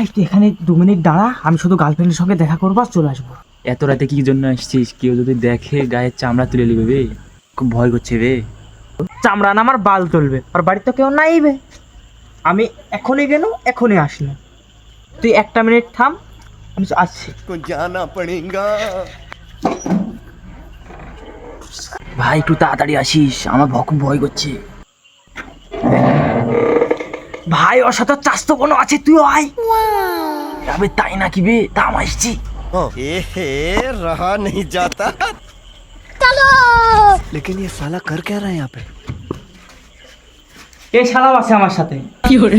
ভাই এখানে দু মিনিট দাঁড়া আমি শুধু গার্লফ্রেন্ডের সঙ্গে দেখা করব আর চলে আসব। এত রাতে কি জন্য আসছিস? কেউ যদি দেখে গায়ের চামড়া তুলে নেবে বে। খুব ভয় করছে বে। চামড়া না আমার বাল তুলবে আর বাড়িতে কেউ নাই বে। আমি এখনই গেল এখনই আসলাম। তুই একটা মিনিট থাম আমি আসছি। জানা পড়েগা ভাই একটু তাড়াতাড়ি আসিস আমার ভয় করছে। ভাই ওর সাথে চাস্তো কোনো আছে তুইও আয়। আমি তাই নাকি বে? দাম আসছি। ए रहा नहीं নেই लेकिन ये साला कर क्या रहा আছে আমার সাথে। কি করে